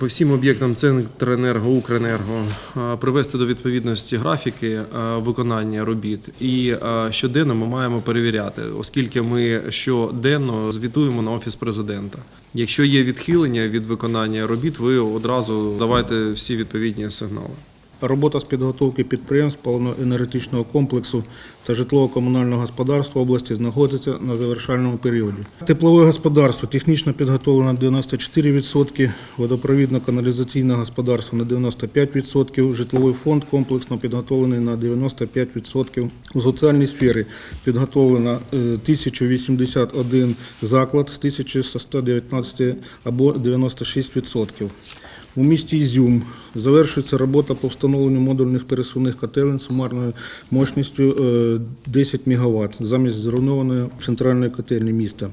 По всім об'єктам Центренерго, Укренерго привести до відповідності графіки виконання робіт. І щоденно ми маємо перевіряти, оскільки ми щоденно звітуємо на офіс президента. Якщо є відхилення від виконання робіт, ви одразу давайте всі відповідні сигнали. Робота з підготовки підприємств паливно-енергетичного комплексу та житлово-комунального господарства області знаходиться на завершальному періоді. Теплове господарство технічно підготовлено на 94%, водопровідно-каналізаційне господарство на 95%, житловий фонд комплексно підготовлений на 95%. У соціальній сфері підготовлено е, 1081 заклад з 1119 або 96%. У місті Ізюм завершується робота по встановленню модульних пересувних котелень сумарною мощністю е, 10 МВт замість зруйнованої центральної котельні міста.